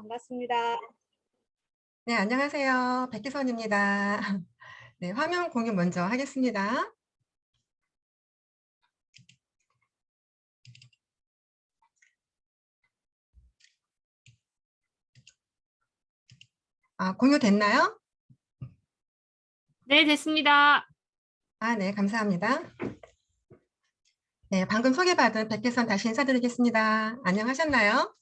반갑습니다. 네, 안녕하세요. 백기선입니다. 네, 화면 공유 먼저 하겠습니다. 아, 공유됐나요? 네, 됐습니다. 아, 네, 감사합니다. 네, 방금 소개받은 백기선 다시 인사드리겠습니다. 안녕하셨나요?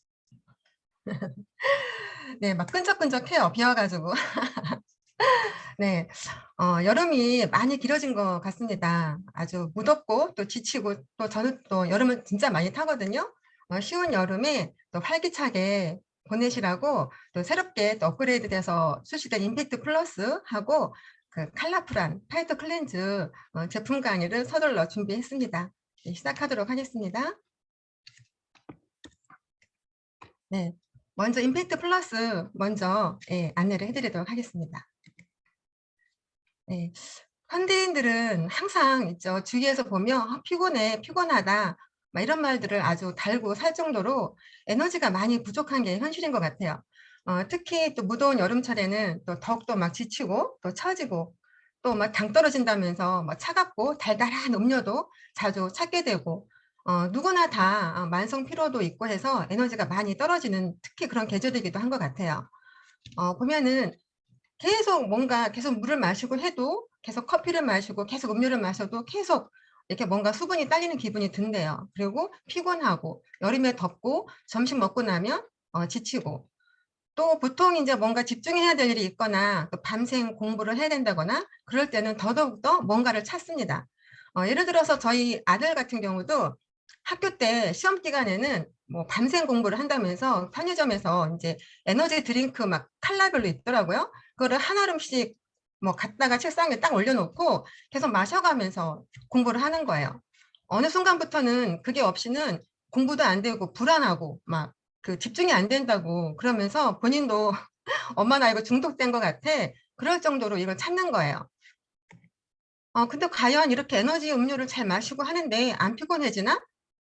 네, 막 끈적끈적해요. 비와가지고. 네, 어, 여름이 많이 길어진 것 같습니다. 아주 무덥고 또 지치고 또 저는 또 여름을 진짜 많이 타거든요. 어, 쉬운 여름에 또 활기차게 보내시라고 또 새롭게 또 업그레이드 돼서 출시된 임팩트 플러스 하고 그 칼라풀한 파이터 클렌즈 어, 제품 강의를 서둘러 준비했습니다. 네, 시작하도록 하겠습니다. 네, 먼저 임팩트 플러스 먼저 예, 안내를 해드리도록 하겠습니다. 네, 현대인들은 항상 있죠. 주위에서 보면 아, 피곤해, 피곤하다 막 이런 말들을 아주 달고 살 정도로 에너지가 많이 부족한 게 현실인 것 같아요. 어, 특히 또 무더운 여름철에는 또 더욱더 막 지치고 또 처지고 또 막 당 떨어진다면서 막 차갑고 달달한 음료도 자주 찾게 되고 어, 누구나 다 어, 만성 피로도 있고 해서 에너지가 많이 떨어지는 특히 그런 계절이기도 한 것 같아요. 어, 보면은 계속 뭔가 계속 물을 마시고 해도 계속 커피를 마시고 계속 음료를 마셔도 계속 이렇게 뭔가 수분이 딸리는 기분이 든대요. 그리고 피곤하고 여름에 덥고 점심 먹고 나면 어, 지치고 또 보통 이제 뭔가 집중해야 될 일이 있거나 또 밤샘 공부를 해야 된다거나 그럴 때는 더더욱더 뭔가를 찾습니다. 어, 예를 들어서 저희 아들 같은 경우도 학교 때 시험 기간에는 뭐 밤샘 공부를 한다면서 편의점에서 이제 에너지 드링크 막 칼라별로 있더라고요. 그거를 한 알음씩 뭐 갖다가 책상에 딱 올려놓고 계속 마셔가면서 공부를 하는 거예요. 어느 순간부터는 그게 없이는 공부도 안 되고 불안하고 막 그 집중이 안 된다고 그러면서 본인도 엄마 나 이거 중독된 것 같아 그럴 정도로 이걸 찾는 거예요. 어 근데 과연 이렇게 에너지 음료를 잘 마시고 하는데 안 피곤해지나?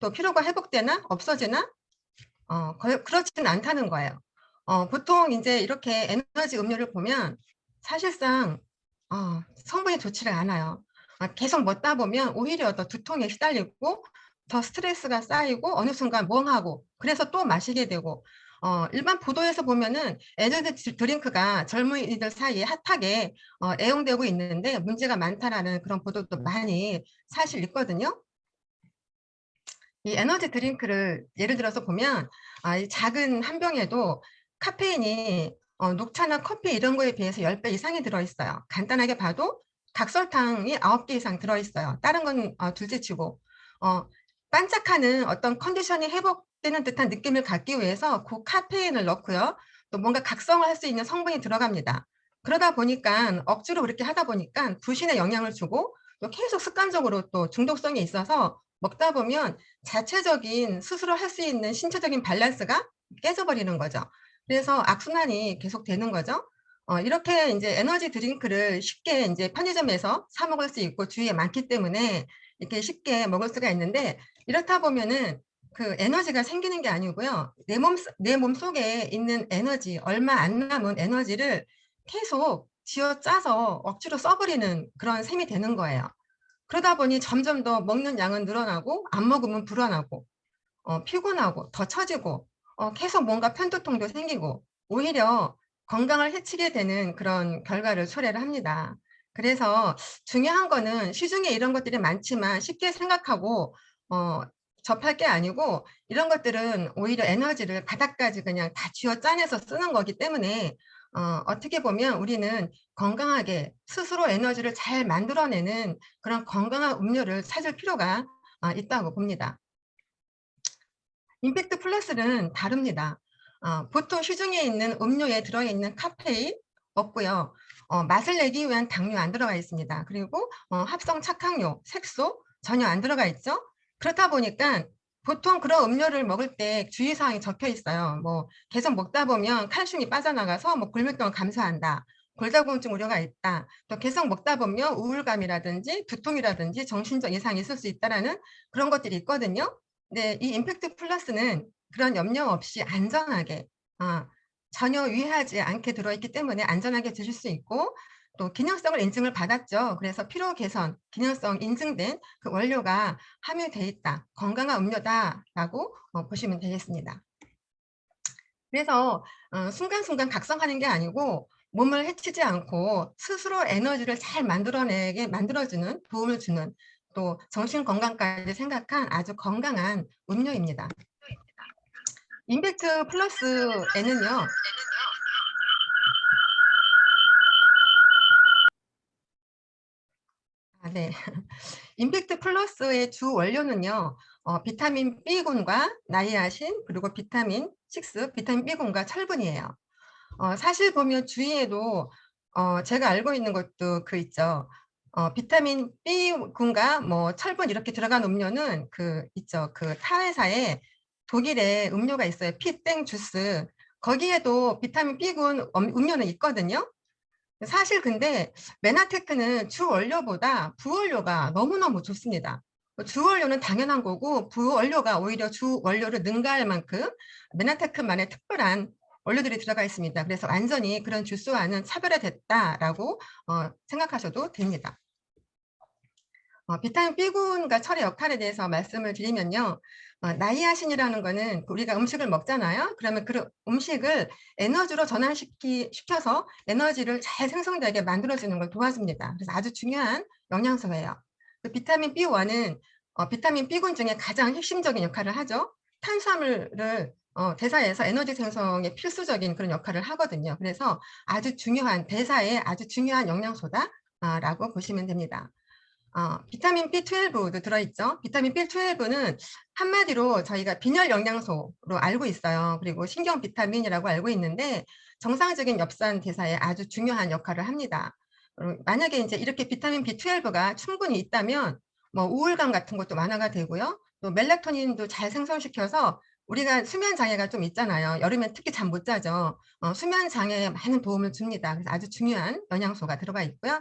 또 피로가 회복되나? 없어지나? 어 거- 그렇지는 않다는 거예요. 어 보통 이제 이렇게 에너지 음료를 보면 사실상 어 성분이 좋지를 않아요. 아 계속 먹다 보면 오히려 더 두통에 시달리고 더 스트레스가 쌓이고 어느 순간 멍하고 그래서 또 마시게 되고 어 일반 보도에서 보면은 에너지 드링크가 젊은이들 사이에 핫하게 어 애용되고 있는데 문제가 많다라는 그런 보도도 많이 사실 있거든요. 이 에너지 드링크를 예를 들어서 보면 아 이 작은 한 병에도 카페인이 어 녹차나 커피 이런 거에 비해서 10배 이상이 들어 있어요. 간단하게 봐도 각설탕이 9개 이상 들어 있어요. 다른 건 어 둘째치고 어 반짝하는 어떤 컨디션이 회복되는 듯한 느낌을 갖기 위해서 그 카페인을 넣고요. 또 뭔가 각성을 할 수 있는 성분이 들어갑니다. 그러다 보니까 억지로 그렇게 하다 보니까 부신에 영향을 주고 또 계속 습관적으로 또 중독성이 있어서 먹다 보면 자체적인 스스로 할 수 있는 신체적인 밸런스가 깨져버리는 거죠. 그래서 악순환이 계속 되는 거죠. 어 이렇게 인제 에너지 드링크를 쉽게 인제 편의점에서 사 먹을 수 있고 주위에 많기 때문에 이렇게 쉽게 먹을 수가 있는데 이렇다 보면은 그 에너지가 생기는 게 아니고요. 내 몸 내 몸 속에 있는 에너지 얼마 안 남은 에너지를 계속 쥐어짜서 억지로 써 버리는 그런 셈이 되는 거예요. 그러다 보니 점점 더 먹는 양은 늘어나고 안 먹으면 불안하고 어 피곤하고 더 처지고 어 계속 뭔가 편두통도 생기고 오히려 건강을 해치게 되는 그런 결과를 초래를 합니다. 그래서 중요한 거는 시중에 이런 것들이 많지만 쉽게 생각하고 어 접할 게 아니고 이런 것들은 오히려 에너지를 바닥까지 그냥 다 쥐어 짜내서 쓰는 거기 때문에 어 어떻게 보면 우리는 건강하게 스스로 에너지를 잘 만들어내는 그런 건강한 음료를 찾을 필요가 아 있다고 봅니다. 임팩트 플러스는 다릅니다. 어 보통 시중에 있는 음료에 들어있는 카페인 없고요. 어 맛을 내기 위한 당류 안 들어가 있습니다. 그리고 어 합성 착향료, 색소 전혀 안 들어가 있죠. 그렇다 보니까 보통 그런 음료를 먹을 때 주의사항이 적혀 있어요. 뭐 계속 먹다 보면 칼슘이 빠져나가서 뭐 골밀도가 감소한다. 골다공증 우려가 있다. 또 계속 먹다 보면 우울감이라든지 두통이라든지 정신적 이상이 있을 수 있다라는 그런 것들이 있거든요. 네, 이 임팩트 플러스는 그런 염려 없이 안전하게 아 전혀 위하지 않게 들어있기 때문에 안전하게 드실 수 있고 또 기능성을 인증을 받았죠. 그래서 피로 개선, 기능성 인증된 그 원료가 함유되어 있다. 건강한 음료다라고 어, 보시면 되겠습니다. 그래서 어, 순간순간 각성하는 게 아니고 몸을 해치지 않고 스스로 에너지를 잘 만들어내게 만들어주는 도움을 주는 또 정신 건강까지 생각한 아주 건강한 음료입니다. 임팩트 플러스에는요. 네. 임팩트 플러스의 주 원료는요. 어, 비타민 B군과 나이아신 그리고 비타민 6, 비타민 B군과 철분이에요. 어, 사실 보면 주위에도 어, 제가 알고 있는 것도 그 있죠. 어, 비타민 B군과 뭐 철분 이렇게 들어간 음료는 그 있죠. 그 타회사에 독일에 음료가 있어요. 피땡 주스. 거기에도 비타민 B군 음료는 있거든요. 사실 근데 메나테크는 주 원료보다 부원료가 너무너무 좋습니다. 주 원료는 당연한 거고 부원료가 오히려 주 원료를 능가할 만큼 메나테크만의 특별한 원료들이 들어가 있습니다. 그래서 완전히 그런 주스와는 차별화됐다라고 어, 생각하셔도 됩니다. 어, 비타민 B군과 철의 역할에 대해서 말씀을 드리면요. 어, 나이아신이라는 거는 우리가 음식을 먹잖아요. 그러면 그 음식을 에너지로 전환시키, 시켜서 에너지를 잘 생성되게 만들어주는 걸 도와줍니다. 그래서 아주 중요한 영양소예요. 그 비타민 B1은 어, 비타민 B군 중에 가장 핵심적인 역할을 하죠. 탄수화물을 어, 대사에서 에너지 생성에 필수적인 그런 역할을 하거든요. 그래서 아주 중요한 대사에 아주 중요한 영양소다라고 보시면 됩니다. 어, 비타민 B12도 들어있죠. 비타민 B12는 한마디로 저희가 빈혈 영양소로 알고 있어요. 그리고 신경 비타민이라고 알고 있는데 정상적인 엽산 대사에 아주 중요한 역할을 합니다. 만약에 이제 이렇게 비타민 B12가 충분히 있다면 뭐 우울감 같은 것도 완화가 되고요. 또 멜라토닌도 잘 생성시켜서 우리가 수면 장애가 좀 있잖아요. 여름에 특히 잠 못 자죠. 어, 수면 장애에 많은 도움을 줍니다. 그래서 아주 중요한 영양소가 들어가 있고요.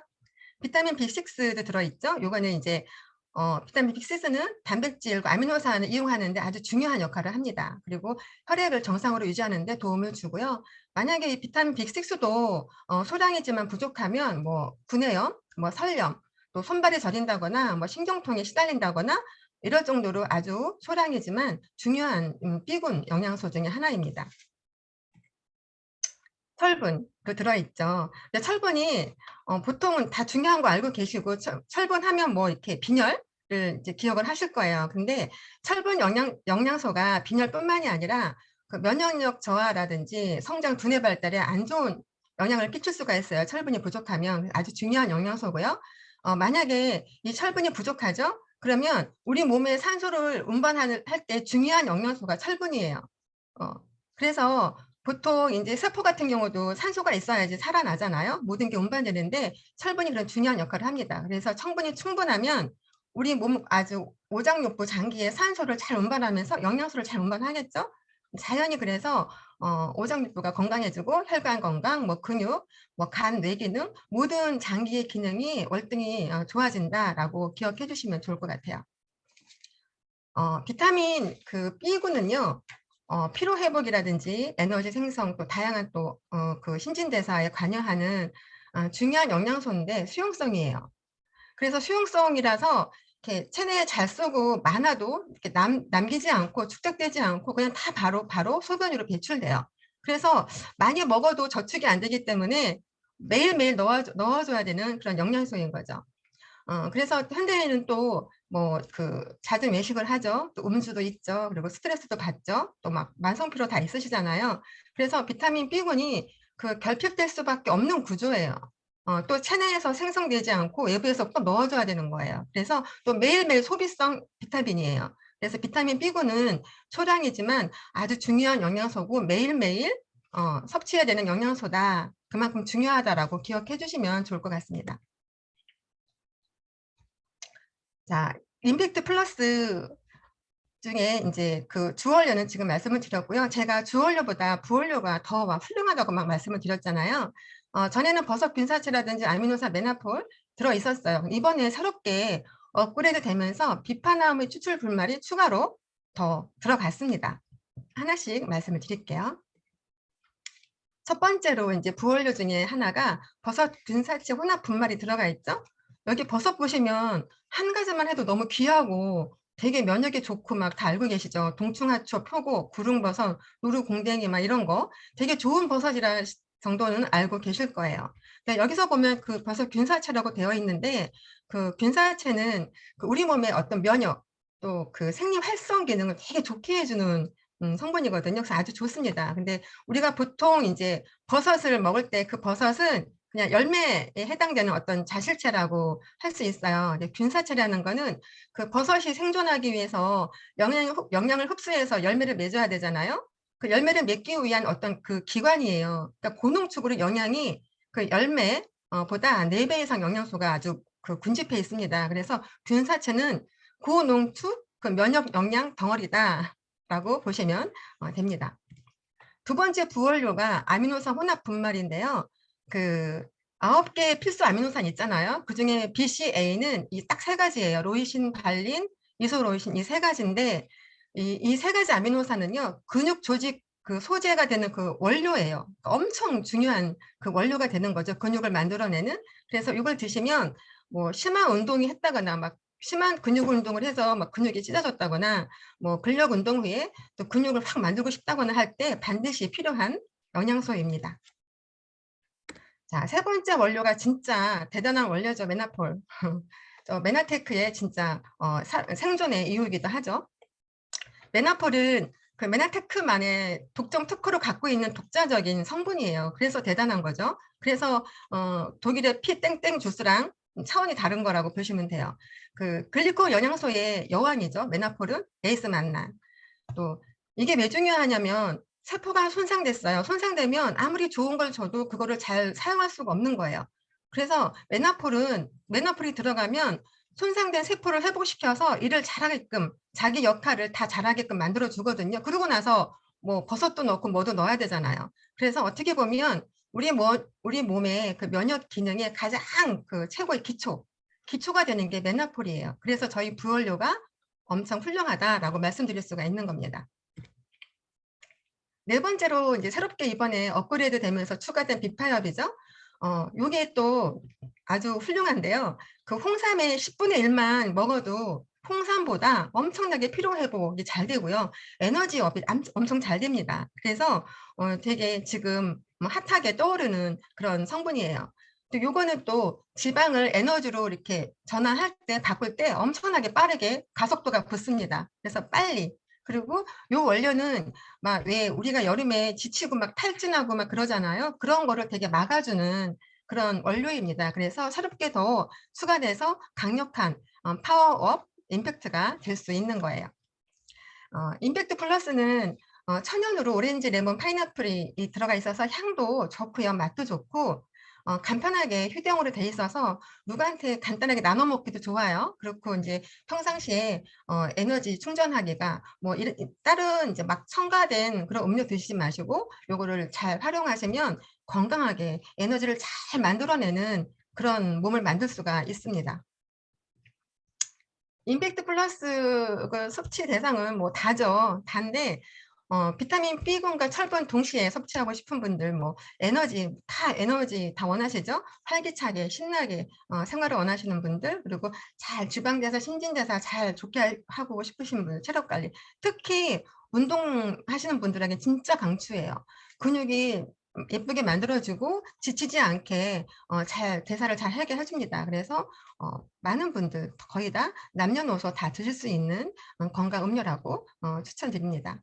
비타민 B6도 들어있죠. 요거는 이제 어, 비타민 B6는 단백질과 아미노산을 이용하는데 아주 중요한 역할을 합니다. 그리고 혈액을 정상으로 유지하는 데 도움을 주고요. 만약에 이 비타민 B6도 어, 소량이지만 부족하면 뭐 분해염, 뭐 설염, 또 손발이 저린다거나 뭐 신경통에 시달린다거나 이럴 정도로 아주 소량이지만 중요한 음, B군 영양소 중에 하나입니다. 철분도 들어있죠. 근데 철분이 어, 보통은 다 중요한 거 알고 계시고 철, 철분 하면 뭐 이렇게 빈혈을 이제 기억을 하실 거예요. 근데 철분 영양, 영양소가 빈혈뿐만이 아니라 그 면역력 저하라든지 성장 두뇌 발달에 안 좋은 영향을 끼칠 수가 있어요. 철분이 부족하면 아주 중요한 영양소고요. 어, 만약에 이 철분이 부족하죠? 그러면 우리 몸에 산소를 운반할 때 중요한 영양소가 철분이에요. 어, 그래서 보통 이제 세포 같은 경우도 산소가 있어야지 살아나잖아요. 모든 게 운반되는데 철분이 그런 중요한 역할을 합니다. 그래서 성분이 충분하면 우리 몸 아주 오장육부 장기에 산소를 잘 운반하면서 영양소를 잘 운반하겠죠. 자연히 그래서 어, 오장육부가 건강해지고 혈관 건강, 뭐 근육, 뭐 간, 뇌 기능 모든 장기의 기능이 월등히 어, 좋아진다라고 기억해 주시면 좋을 것 같아요. 어, 비타민 그 B군은요. 어, 피로 회복이라든지 에너지 생성 또 다양한 또그 어, 신진대사에 관여하는 어, 중요한 영양소인데 수용성이에요. 그래서 수용성이라서 이렇게 체내에 잘 쓰고 많아도 이렇게 남, 남기지 않고 축적되지 않고 그냥 다 바로 바로 소변으로 배출돼요. 그래서 많이 먹어도 저축이 안 되기 때문에 매일매일 넣어, 넣어줘야 되는 그런 영양소인 거죠. 어, 그래서 현대인은 또 뭐 그 잦은 외식을 하죠. 또 음주도 있죠. 그리고 스트레스도 받죠. 또 막 만성 피로 다 있으시잖아요. 그래서 비타민 B군이 그 결핍될 수밖에 없는 구조예요. 어, 또 체내에서 생성되지 않고 외부에서 꼭 넣어줘야 되는 거예요. 그래서 또 매일매일 소비성 비타민이에요. 그래서 비타민 B군은 초량이지만 아주 중요한 영양소고 매일매일 어, 섭취해야 되는 영양소다. 그만큼 중요하다라고 기억해 주시면 좋을 것 같습니다. 자, 임팩트 플러스 중에 이제 그 주원료는 지금 말씀을 드렸고요. 제가 주원료보다 부원료가 더 훌륭하다고 막 말씀을 드렸잖아요. 어, 전에는 버섯 균사체라든지 아미노산 메나폴 들어 있었어요. 이번에 새롭게 업그레이드 되면서 비파나움의 추출 분말이 추가로 더 들어갔습니다. 하나씩 말씀을 드릴게요. 첫 번째로 이제 부원료 중에 하나가 버섯 균사체 혼합 분말이 들어가 있죠. 여기 버섯 보시면 한 가지만 해도 너무 귀하고 되게 면역에 좋고 막 다 알고 계시죠. 동충하초, 표고, 구릉버섯, 누르공댕이 막 이런 거 되게 좋은 버섯이라 시- 정도는 알고 계실 거예요. 근데 여기서 보면 그 버섯 균사체라고 되어 있는데 그 균사체는 그 우리 몸의 어떤 면역 또 그 생리 활성 기능을 되게 좋게 해주는 음, 성분이거든요. 그래서 아주 좋습니다. 근데 우리가 보통 이제 버섯을 먹을 때 그 버섯은 그냥 열매에 해당되는 어떤 자실체라고 할 수 있어요. 균사체라는 거는 그 버섯이 생존하기 위해서 영양, 영양을 흡수해서 열매를 맺어야 되잖아요. 그 열매를 맺기 위한 어떤 그 기관이에요. 그러니까 고농축으로 영양이 그 열매 어, 보다 4배 이상 영양소가 아주 그 군집해 있습니다. 그래서 균사체는 고농축 그 면역 영양 덩어리다라고 보시면 어, 됩니다. 두 번째 부원료가 아미노산 혼합 분말인데요. 그 아홉 개의 필수 아미노산 있잖아요. 그 중에 BCA는 이 딱 세 가지예요. 로이신, 발린, 이소로이신 이 세 가지인데 이세 가지 아미노산은요 근육 조직 그 소재가 되는 그 원료예요. 엄청 중요한 그 원료가 되는 거죠. 근육을 만들어내는. 그래서 이걸 드시면 뭐 심한 운동이 했다거나 막 심한 근육 운동을 해서 막 근육이 찢어졌다거나 뭐 근력 운동 후에 또 근육을 확 만들고 싶다거나 할 때 반드시 필요한 영양소입니다. 자, 세 번째 원료가 진짜 대단한 원료죠. 메나폴. 저 메나테크의 진짜 어, 사, 생존의 이유이기도 하죠. 메나폴은 그 메나테크만의 독점 특허를 갖고 있는 독자적인 성분이에요. 그래서 대단한 거죠. 그래서 어, 독일의 피 땡땡 주스랑 차원이 다른 거라고 보시면 돼요. 그 글리코 영양소의 여왕이죠. 메나폴은 에이스 만난. 또 이게 왜 중요하냐면 세포가 손상됐어요. 손상되면 아무리 좋은 걸 줘도 그거를 잘 사용할 수가 없는 거예요. 그래서 메나폴은 메나폴이 들어가면 손상된 세포를 회복시켜서 일을 잘하게끔 자기 역할을 다 잘하게끔 만들어 주거든요. 그러고 나서 뭐 버섯도 넣고 뭐도 넣어야 되잖아요. 그래서 어떻게 보면 우리 뭐 우리 몸의 그 면역 기능의 가장 그 최고의 기초 기초가 되는 게 메나폴이에요. 그래서 저희 부원료가 엄청 훌륭하다라고 말씀드릴 수가 있는 겁니다. 네 번째로 이제 새롭게 이번에 업그레이드 되면서 추가된 비파엽이죠. 어, 요게 또 아주 훌륭한데요. 그 홍삼의 10분의 1만 먹어도 홍삼보다 엄청나게 피로 회복이 잘 되고요. 에너지업이 엄청 잘 됩니다. 그래서 어, 되게 지금 뭐 핫하게 떠오르는 그런 성분이에요. 또 요거는 또 지방을 에너지로 이렇게 전환할 때 바꿀 때 엄청나게 빠르게 가속도가 붙습니다. 그래서 빨리 그리고 요 원료는 막 왜 우리가 여름에 지치고 막 탈진하고 막 그러잖아요. 그런 거를 되게 막아주는 그런 원료입니다. 그래서 새롭게 더 추가돼서 강력한 어, 파워업 임팩트가 될 수 있는 거예요. 어, 임팩트 플러스는 어, 천연으로 오렌지, 레몬, 파인애플이 들어가 있어서 향도 좋고요. 맛도 좋고 어, 간편하게 휴대용으로 돼 있어서 누구한테 간단하게 나눠 먹기도 좋아요. 그렇고 이제 평상시에 어, 에너지 충전하기가 뭐 이런 다른 이제 막 첨가된 그런 음료 드시지 마시고 요거를 잘 활용하시면 건강하게 에너지를 잘 만들어내는 그런 몸을 만들 수가 있습니다. 임팩트 플러스 그 섭취 대상은 뭐 다죠. 단데 어, 비타민 B군과 철분 동시에 섭취하고 싶은 분들, 뭐, 에너지, 다 에너지 다 원하시죠? 활기차게, 신나게, 어, 생활을 원하시는 분들, 그리고 잘 주방대사, 신진대사 잘 좋게 하고 싶으신 분들, 체력 관리. 특히 운동하시는 분들에게 진짜 강추해요. 근육이 예쁘게 만들어주고 지치지 않게 어, 잘 대사를 잘 하게 해줍니다. 그래서 어, 많은 분들 거의 다 남녀노소 다 드실 수 있는 어, 건강 음료라고 어, 추천드립니다.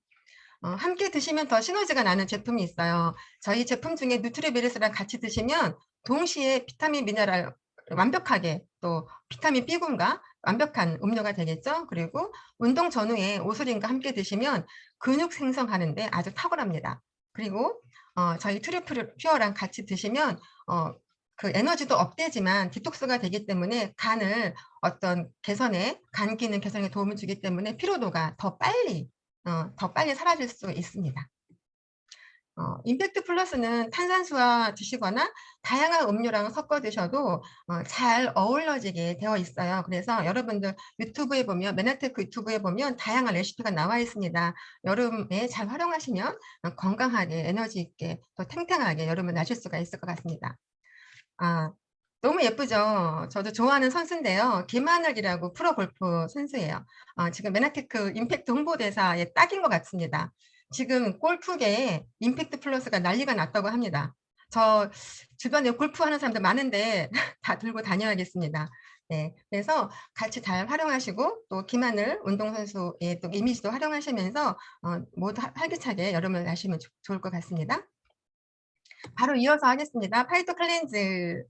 어, 함께 드시면 더 시너지가 나는 제품이 있어요. 저희 제품 중에 누트리베리스랑 같이 드시면 동시에 비타민 미네랄 완벽하게 또 비타민 B군과 완벽한 음료가 되겠죠. 그리고 운동 전후에 오수린과 함께 드시면 근육 생성하는데 아주 탁월합니다. 그리고 어, 저희 트리플 퓨어랑 같이 드시면 어, 그 에너지도 업되지만 디톡스가 되기 때문에 간을 어떤 개선에 간 기능 개선에 도움을 주기 때문에 피로도가 더 빨리 어, 더 빨리 사라질 수 있습니다. 어 임팩트 플러스는 탄산수와 드시거나 다양한 음료랑 섞어 드셔도 어 잘 어우러지게 되어 있어요. 그래서 여러분들 유튜브에 보면 메나테크 유튜브에 보면 다양한 레시피가 나와 있습니다. 여름에 잘 활용하시면 어 건강하게 에너지 있게 또 탱탱하게 여름을 나실 수가 있을 것 같습니다. 아 너무 예쁘죠? 저도 좋아하는 선수인데요. 김하늘이라고 프로 골프 선수예요. 어 지금 메나테크 임팩트 홍보대사에 딱인 것 같습니다. 지금 골프계에 임팩트 플러스가 난리가 났다고 합니다. 저 주변에 골프하는 사람들 많은데 다 들고 다녀야겠습니다. 네. 그래서 같이 잘 활용하시고 또 김하늘 운동선수의 또 이미지도 활용하시면서 어 모두 활 활기차게 여름을 나시면 좋 좋을 것 같습니다. 바로 이어서 하겠습니다. 파이터 클렌즈.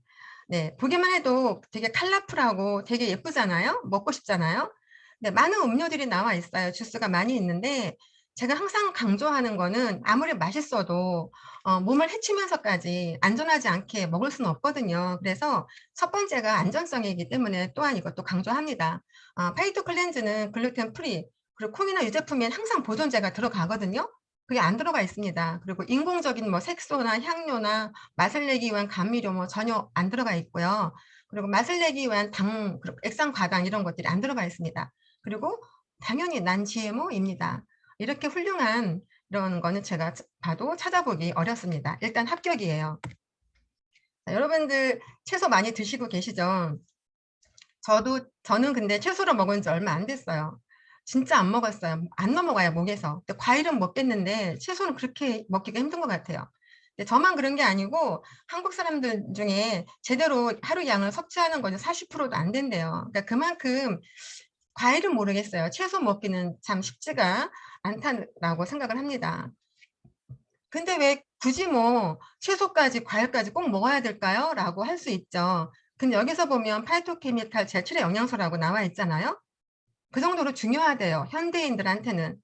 네. 보기만 해도 되게 컬러풀하고 되게 예쁘잖아요. 먹고 싶잖아요. 네. 많은 음료들이 나와 있어요. 주스가 많이 있는데 제가 항상 강조하는 거는 아무리 맛있어도 어 몸을 해치면서까지 안전하지 않게 먹을 수는 없거든요. 그래서 첫 번째가 안전성이기 때문에 또한 이것도 강조합니다. 어 파이터 클렌즈는 글루텐 프리 그리고 콩이나 유제품엔 항상 보존제가 들어가거든요. 그게 안 들어가 있습니다. 그리고 인공적인 뭐 색소나 향료나 맛을 내기 위한 감미료 뭐 전혀 안 들어가 있고요. 그리고 맛을 내기 위한 당 액상 과당 이런 것들이 안 들어가 있습니다. 그리고 당연히 난 GMO입니다. 이렇게 훌륭한 이런 거는 제가 차 봐도 찾아보기 어렵습니다. 일단 합격이에요. 자 여러분들 채소 많이 드시고 계시죠? 저도 저는 근데 채소를 먹은 지 얼마 안 됐어요. 진짜 안 먹었어요. 안 넘어가요 목에서. 근데 과일은 먹겠는데 채소는 그렇게 먹기가 힘든 것 같아요. 근데 저만 그런 게 아니고 한국 사람들 중에 제대로 하루 양을 섭취하는 거는 40%도 안 된대요. 그러니까 그만큼 과일은 모르겠어요. 채소 먹기는 참 쉽지가 않다라고 생각을 합니다. 근데 왜 굳이 뭐 "채소까지 과일까지 꼭 먹어야 될까요?" 라고 할 수 있죠. 근데 여기서 보면 파이토케미칼 제7의 영양소라고 나와 있잖아요. 그 정도로 중요하대요, 현대인들한테는.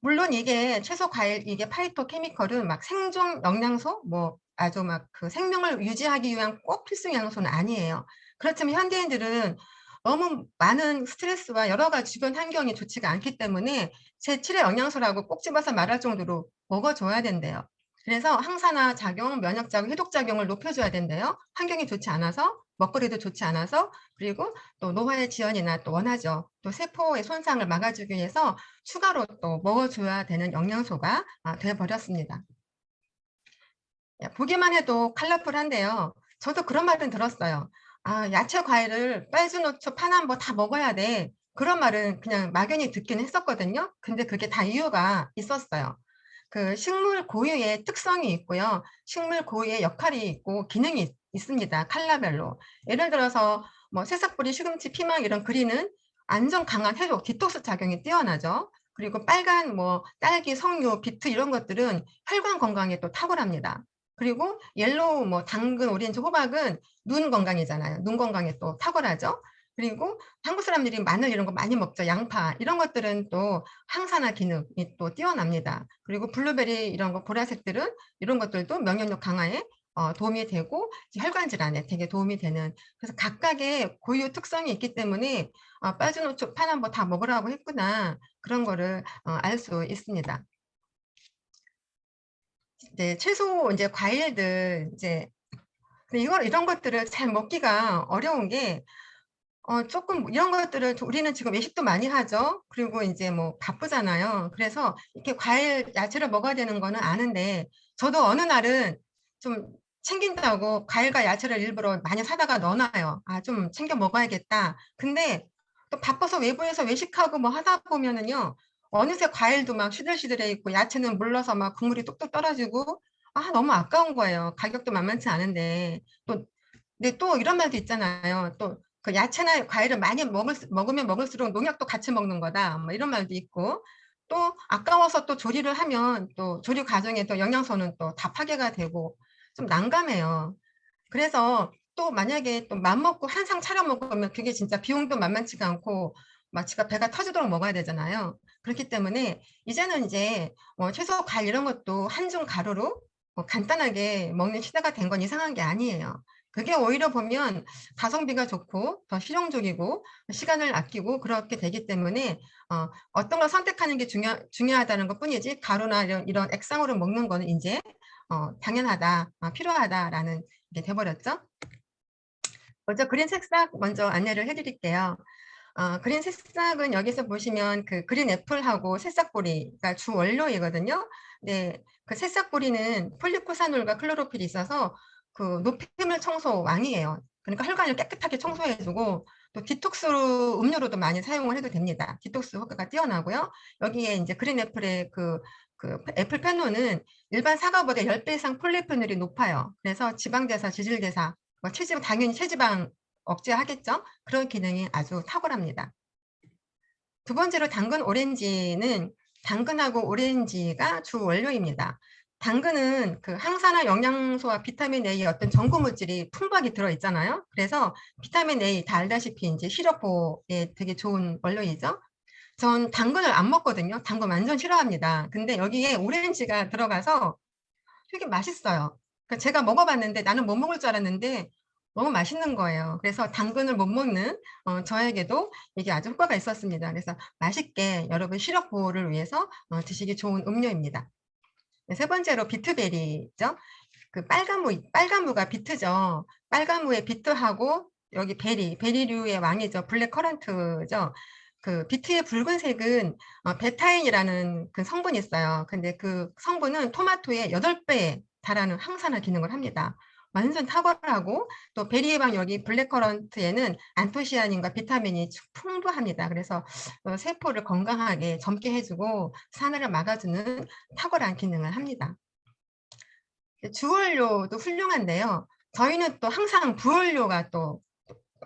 물론 이게 채소, 과일 이게 파이토 케미컬은 막 생존 영양소 뭐 아주 막 그 생명을 유지하기 위한 꼭 필수 영양소는 아니에요. 그렇지만 현대인들은 너무 많은 스트레스와 여러 가지 주변 환경이 좋지가 않기 때문에 제7의 영양소라고 꼭 집어서 말할 정도로 먹어 줘야 된대요. 그래서 항산화 작용, 면역 작용, 해독 작용을 높여 줘야 된대요. 환경이 좋지 않아서, 먹거리도 좋지 않아서, 그리고 또 노화의 지연이나 또 원하죠. 또 세포의 손상을 막아 주기 위해서 추가로 또 먹어 줘야 되는 영양소가 아돼 버렸습니다. 예 보기만 해도 컬러풀한데요. 저도 그런 말은 들었어요. "아 야채 과일을 빨주 노초 파남보 다 먹어야 돼." 그런 말은 그냥 막연히 듣긴 했었거든요. 근데 그게 다 이유가 있었어요. 그 식물 고유의 특성이 있고요. 식물 고유의 역할이 있고 기능이 있 있습니다, 컬러별로. 예를 들어서 뭐 새싹뿌리, 시금치, 피망 이런 그린은 안전 강한 해독, 디톡스 작용이 뛰어나죠. 그리고 빨간 뭐 딸기, 석류, 비트 이런 것들은 혈관 건강에 또 탁월합니다. 그리고 옐로우 뭐 당근, 오렌지, 호박은 눈 건강이잖아요. 눈 건강에 또 탁월하죠. 그리고 한국 사람들이 마늘 이런 거 많이 먹죠. 양파 이런 것들은 또 항산화 기능이 또 뛰어납니다. 그리고 블루베리 이런 거 보라색들은 이런 것들도 면역력 강화에 어 도움이 되고 이제 혈관 질환에 되게 도움이 되는 그래서 각각의 고유 특성이 있기 때문에 아 '빨주노초 파남보 다 먹으라고 했구나.' 그런 거를 어 알 수 있습니다. 네. 채소 인제 과일들 이제 이걸 이런 것들을 잘 먹기가 어려운 게어 쪼끔 이런 것들을 저 우리는 지금 외식도 많이 하죠. 그리고 인제 뭐 바쁘잖아요. 그래서 이렇게 과일, 야채를 먹어야 되는 거는 아는데 저도 어느 날은 좀 챙긴다고 과일과 야채를 일부러 많이 사다가 넣어 놔요. '아 좀 챙겨 먹어야겠다.' 근데 또 바빠서 외부에서 외식하고 뭐 하다 보면은요. 어느새 과일도 막 시들시들해 있고 야채는 물러서 막 국물이 뚝뚝 떨어지고 아 너무 아까운 거예요, 가격도 만만치 않은데. 또 근데 또 이런 말도 있잖아요. 또 그 "야채나 과일을 많이 먹을 수 먹으면 먹을수록 농약도 같이 먹는 거다." 뭐 이런 말도 있고 또 아까워서 또 조리를 하면 또 조리 과정에 또 영양소는 또 다 파괴가 되고 좀 난감해요. 그래서 또 만약에 또 맘먹고 한 상 차려 먹으면 그게 진짜 비용도 만만치가 않고 막 지가 배가 터지도록 먹어야 되잖아요. 그렇기 때문에 이제는 이제 뭐 채소, 과일 이런 것도 한줌 가루로 뭐 간단하게 먹는 시대가 된 건 이상한 게 아니에요. 그게 오히려 보면 가성비가 좋고 더 실용적이고 시간을 아끼고 그렇게 되기 때문에 어 어떤 걸 선택하는 게 중요 중요하다는 것 뿐이지 가루나 이런 이런 액상으로 먹는 거는 인제 어, 당연하다, 어, 필요하다라는 게 돼버렸죠. 먼저 그린 색상 먼저 안내를 해드릴게요. 어, 그린 새싹은 여기서 보시면 그 그린 애플하고 새싹보리가 주 원료이거든요. 네, 그 새싹보리는 폴리코사놀과 클로로필이 있어서 그 노폐물 청소 왕이에요. 그러니까 혈관을 깨끗하게 청소해주고 또 디톡스 음료로도 많이 사용을 해도 됩니다. 디톡스 효과가 뛰어나고요. 여기에 이제 그린 애플의 그, 그 애플 페노는 일반 사과보다 10배 이상 폴리페놀이 높아요. 그래서 지방대사, 지질대사, 뭐 체지방, 당연히 체지방 억제하겠죠? 그런 기능이 아주 탁월합니다. 두 번째로 당근 오렌지는 당근하고 오렌지가 주 원료입니다. 당근은 그 항산화 영양소와 비타민 A의 어떤 전구 물질이 풍부하게 들어 있잖아요. 그래서 비타민 A 다 알다시피 이제 시력보에 되게 좋은 원료이죠. 전 당근을 안 먹거든요. 당근 완전 싫어합니다. 근데 여기에 오렌지가 들어가서 되게 맛있어요. 그러니까 제가 먹어봤는데 나는 못 먹을 줄 알았는데 너무 맛있는 거예요. 그래서 당근을 못 먹는 어, 저에게도 이게 아주 효과가 있었습니다. 그래서 맛있게 여러분 시력 보호를 위해서 어, 드시기 좋은 음료입니다. 네, 세 번째로 비트베리죠. 그 빨간무, 빨간무가 비트죠. 빨간무에 비트하고 여기 베리, 베리류의 왕이죠. 블랙 커런트죠. 그 비트의 붉은색은 어, 베타인이라는 그 성분이 있어요. 근데 그 성분은 토마토의 8배에 달하는 항산화 기능을 합니다. 완전 탁월하고 또 베리에방 여기 블랙커런트에는 안토시아닌과 비타민이 풍부합니다. 그래서 어, 세포를 건강하게 젊게 해주고 산화를 막아주는 탁월한 기능을 합니다. 주원료도 훌륭한데요. 저희는 또 항상 부원료가 또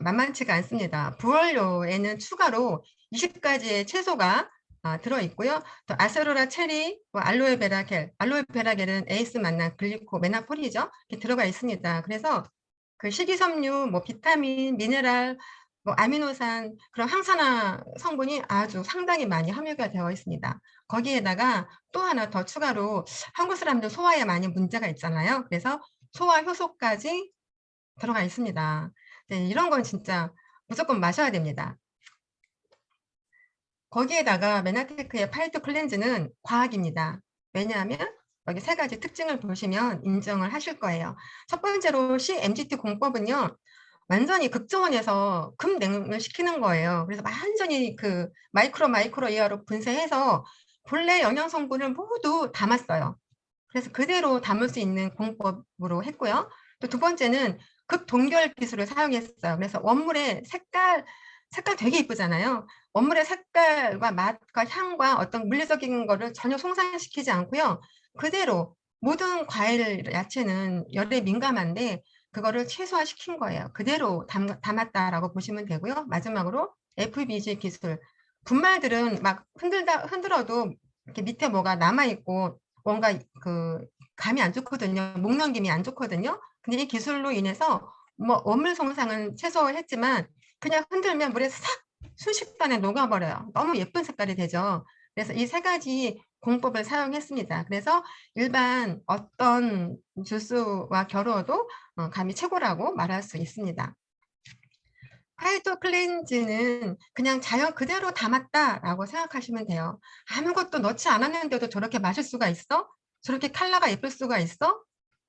만만치가 않습니다. 부원료에는 추가로 20가지의 채소가 아, 들어있고요. 또 아세로라 체리, 뭐 알로에베라 겔, 알로에베라 겔은 에이스 만난 글리코, 메나폴이죠. 들어가 있습니다. 그래서 그 식이섬유, 뭐 비타민, 미네랄, 뭐 아미노산 그런 항산화 성분이 아주 상당히 많이 함유가 되어 있습니다. 거기에다가 또 하나 더 추가로 한국 사람들 소화에 많이 문제가 있잖아요. 그래서 소화 효소까지 들어가 있습니다. 네, 이런 건 진짜 무조건 마셔야 됩니다. 거기에다가 메나테크의 파이터 클렌즈는 과학입니다. 왜냐하면 여기 세 가지 특징을 보시면 인정을 하실 거예요. 첫 번째로 CMGT 공법은요. 완전히 극저온에서 급냉을 시키는 거예요. 그래서 완전히 그 마이크로 마이크로 이하로 분쇄해서 본래 영양 성분을 모두 담았어요. 그래서 그대로 담을 수 있는 공법으로 했고요. 또 두 번째는 극동결 기술을 사용했어요. 그래서 원물의 색깔 색깔 되게 이쁘잖아요. 원물의 색깔과 맛과 향과 어떤 물리적인 거를 전혀 손상시키지 않고요. 그대로 모든 과일, 야채는 열에 민감한데 그거를 최소화시킨 거예요. 그대로 담, 담았다라고 보시면 되고요. 마지막으로 FBG 기술. 분말들은 막 흔들다, 흔들어도 이렇게 밑에 뭐가 남아 있고 뭔가 그 감이 안 좋거든요. 목 넘김이 안 좋거든요. 근데 이 기술로 인해서 뭐 원물 손상은 최소화했지만 그냥 흔들면 물에 싹 순식간에 녹아버려요. 너무 예쁜 색깔이 되죠. 그래서 이 세 가지 공법을 사용했습니다. 그래서 일반 어떤 주스와 겨루어도 어, 감이 최고라고 말할 수 있습니다. 화이트 클렌즈는 그냥 자연 그대로 담았다라고 생각하시면 돼요. 아무것도 넣지 않았는데도 저렇게 마실 수가 있어? 저렇게 컬러가 예쁠 수가 있어?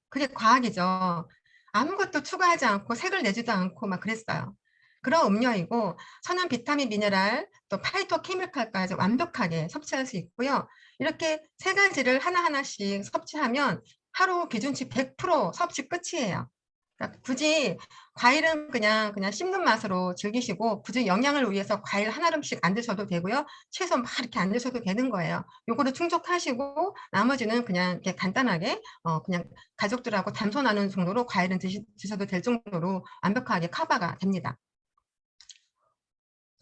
그게 과학이죠. 아무것도 추가하지 않고 색을 내지도 않고 막 그랬어요. 그런 음료이고 천연 비타민 미네랄 또 파이토 케미칼까지 완벽하게 섭취할 수 있고요. 이렇게 세 가지를 하나하나씩 섭취하면 하루 기준치 100% 섭취 끝이에요. 그러니까 굳이 과일은 그냥 그냥 씹는 맛으로 즐기시고 굳이 영양을 위해서 과일 하나름씩 안 드셔도 되고요. 채소 막 이렇게 안 드셔도 되는 거예요. 요거를 충족하시고 나머지는 그냥 이렇게 간단하게 어 그냥 가족들하고 담소나는 정도로 과일은 드시, 드셔도 될 정도로 완벽하게 커버가 됩니다.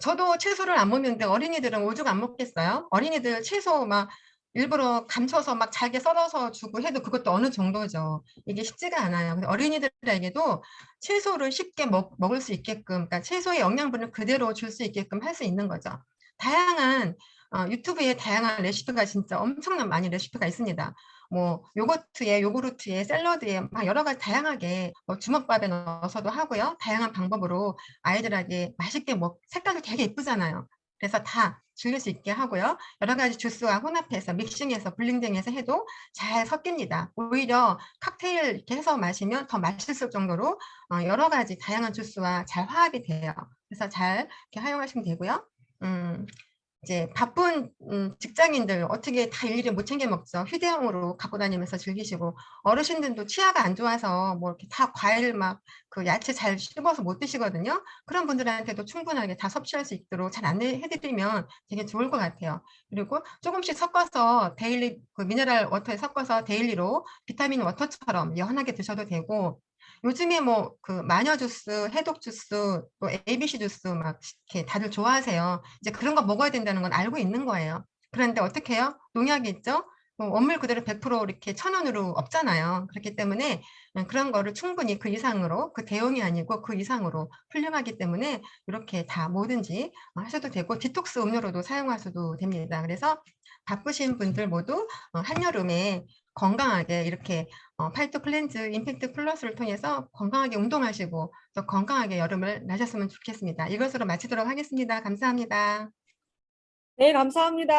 저도 채소를 안 먹는데 어린이들은 오죽 안 먹겠어요? 어린이들 채소 막 일부러 감춰서 막 잘게 썰어서 주고 해도 그것도 어느 정도죠. 이게 쉽지가 않아요. 어린이들에게도 채소를 쉽게 먹, 먹을 수 있게끔, 그러니까 채소의 영양분을 그대로 줄 수 있게끔 할 수 있는 거죠. 다양한 어, 유튜브에 다양한 레시피가 진짜 엄청난 많이 레시피가 있습니다. 뭐 요거트에 요구르트에 샐러드에 막 여러 가지 다양하게 뭐 주먹밥에 넣어서도 하고요. 다양한 방법으로 아이들에게 맛있게 먹 색깔이 되게 예쁘잖아요. 그래서 다 즐길 수 있게 하고요. 여러 가지 주스와 혼합해서 믹싱해서 블렌딩해서 해도 잘 섞입니다. 오히려 칵테일 이렇게 해서 마시면 더 맛있을 정도로 어, 여러 가지 다양한 주스와 잘 화합이 돼요. 그래서 잘 이렇게 활용하시면 되고요. 음, 이제 바쁜 음, 직장인들 어떻게 다 일일이 못 챙겨 먹죠. 휴대용으로 갖고 다니면서 즐기시고 어르신들도 치아가 안 좋아서 뭐 이렇게 다 과일 막 그 야채 잘 씹어서 못 드시거든요. 그런 분들한테도 충분하게 다 섭취할 수 있도록 잘 안내해드리면 되게 좋을 것 같아요. 그리고 조금씩 섞어서 데일리 그 미네랄 워터에 섞어서 데일리로 비타민 워터처럼 연하게 드셔도 되고 요즘에 뭐 그 마녀 주스, 해독 주스, 또 ABC 주스 막 이렇게 다들 좋아하세요. 이제 그런 거 먹어야 된다는 건 알고 있는 거예요. 그런데 어떻게 해요? 농약이 있죠? 뭐 원물 그대로 100% 이렇게 천 원으로 없잖아요. 그렇기 때문에 음, 그런 거를 충분히 그 이상으로 그 대용이 아니고 그 이상으로 훌륭하기 때문에 이렇게 다 뭐든지 어, 하셔도 되고 디톡스 음료로도 사용하셔도 됩니다. 그래서 바쁘신 분들 모두 어, 한여름에 건강하게 이렇게 어, 팔도 클렌즈 임팩트 플러스를 통해서 건강하게 운동하시고 또 건강하게 여름을 나셨으면 좋겠습니다. 이것으로 마치도록 하겠습니다. 감사합니다. 네, 감사합니다.